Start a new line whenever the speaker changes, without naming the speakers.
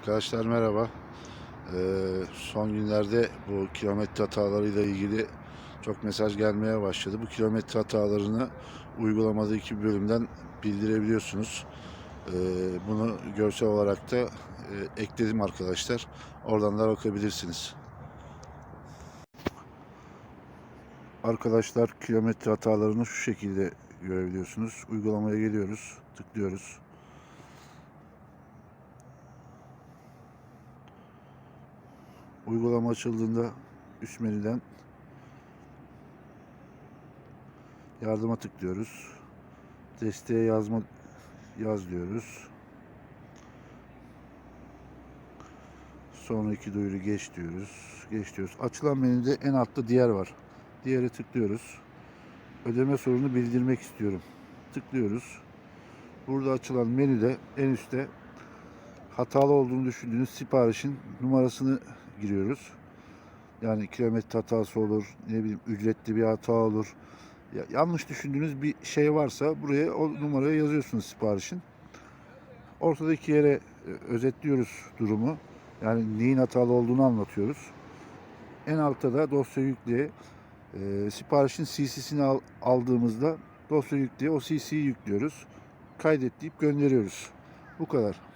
Arkadaşlar merhaba. Ee, son günlerde bu kilometre hatalarıyla ilgili çok mesaj gelmeye başladı. Bu kilometre hatalarını uygulamadaki bölümden bildirebiliyorsunuz. Ee, bunu görsel olarak da e, ekledim arkadaşlar. Oradan da bakabilirsiniz. Arkadaşlar kilometre hatalarını şu şekilde görebiliyorsunuz. Uygulamaya geliyoruz, tıklıyoruz. Uygulama açıldığında üst menüden yardıma tıklıyoruz. Desteğe yazma yaz diyoruz. Sonraki duyuru geç diyoruz. Geç diyoruz. Açılan menüde en altta diğer var. Diğere tıklıyoruz. Ödeme sorunu bildirmek istiyorum. Tıklıyoruz. Burada açılan menüde en üstte hatalı olduğunu düşündüğünüz siparişin numarasını giriyoruz. Yani kilometre hatası olur, ne bileyim ücretli bir hata olur. Ya, yanlış düşündüğünüz bir şey varsa buraya o numaraya yazıyorsunuz siparişin. Ortadaki yere e, özetliyoruz durumu. Yani neyin hatalı olduğunu anlatıyoruz. En altta da dosya yükleye e, siparişin CC'sini al, aldığımızda dosya yükleye o CC'yi yüklüyoruz. Kaydet deyip gönderiyoruz. Bu kadar.